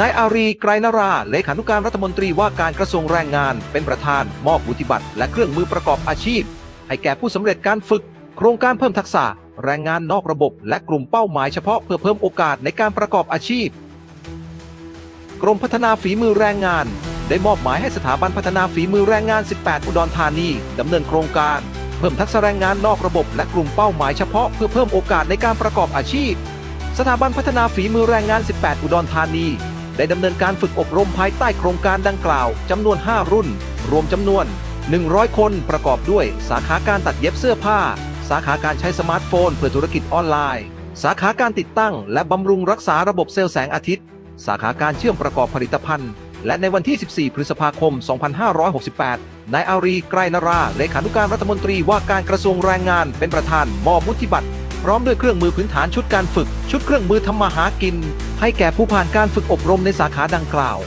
นายอารีไกรนรา เลขานุการรัฐมนตรีว่าการกระทรวงแรงงาน เป็นประธานมอบวุฒิบัตรและเครื่องมือประกอบอาชีพ ให้แก่ผู้สำเร็จการฝึก โครงการเพิ่มทักษะ แรงงานนอกระบบ และกลุ่มเป้าหมายเฉพาะเพื่อเพิ่มโอกาสในการประกอบอาชีพ กรมพัฒนาฝีมือแรงงาน ได้มอบหมายให้สถาบันพัฒนาฝีมือแรงงาน 18 อุดรธานีดำเนินโครงการ เพิ่มทักษะแรงงานนอกระบบ และกลุ่มเป้าหมายเฉพาะเพื่อเพิ่มโอกาสในการประกอบอาชีพ สถาบันพัฒนาฝีมือแรงงาน 18 อุดรธานี ได้ดำเนินการฝึกอบรมภายใต้โครงการดังกล่าวจำนวน 5 รุ่น รวมจำนวน 100 คนประกอบด้วย สาขาการตัดเย็บเสื้อผ้า สาขาการใช้สมาร์ทโฟน เพื่อธุรกิจออนไลน์ สาขาการติดตั้ง และบำรุงรักษาระบบเซลล์แสงอาทิตย์ สาขาการเชื่อมประกอบผลิตภัณฑ์ และในวันที่ 14 พฤษภาคม 2568 นายอารีไกรนรา เลขานุการรัฐมนตรีว่าการกระทรวงแรงงานเป็นประธานมอบวุฒิบัตร พร้อมด้วยเครื่องมือพื้นฐานชุดการฝึก ชุดเครื่องมือทำมาหากิน ให้แก่ผู้ผ่านการฝึกอบรมในสาขาดังกล่าว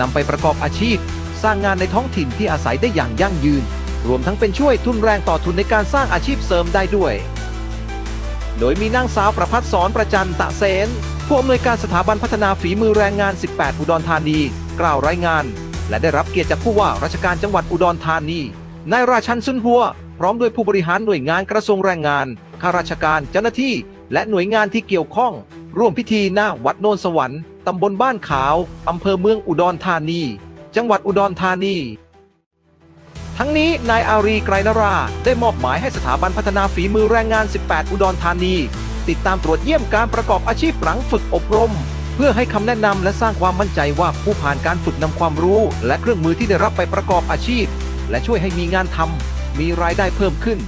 นำไปประกอบอาชีพ สร้างงานในท้องถิ่นที่อาศัยได้อย่างยั่งยืน รวมทั้งเป็นช่วยทุนแรงต่อทุนในการสร้างอาชีพเสริมได้ด้วย โดยมีนางสาวประพัฒสอนประจันตะเสนผู้อำนวยการสถาบันพัฒนาฝีมือแรงงาน 18 อุดรธานี กล่าวรายงาน และได้รับเกียรติจากผู้ว่าราชการจังหวัดอุดรธานีนายราชันซุนหัว พร้อมด้วยผู้บริหารหน่วยงานกระทรวงแรงงาน ข้าราชการเจ้าหน้าที่ และหน่วยงานที่เกี่ยวข้อง ร่วมพิธีหน้าวัดโนนสวรรค์ตำบลบ้านขาวอำเภอเมืองอุดรธานี จังหวัดอุดรธานีทั้งนี้ นายอารีไกรนรา ได้มอบหมายให้สถาบันพัฒนาฝีมือแรงงาน 18 อุดรธานี ติดตามตรวจเยี่ยมการประกอบอาชีพหลังฝึกอบรม เพื่อให้คำแนะนำและสร้างความมั่นใจว่าผู้ผ่านการฝึกนำความรู้ และเครื่องมือที่ได้รับไปประกอบอาชีพ และช่วยให้มีงานทำมีรายได้เพิ่มขึ้น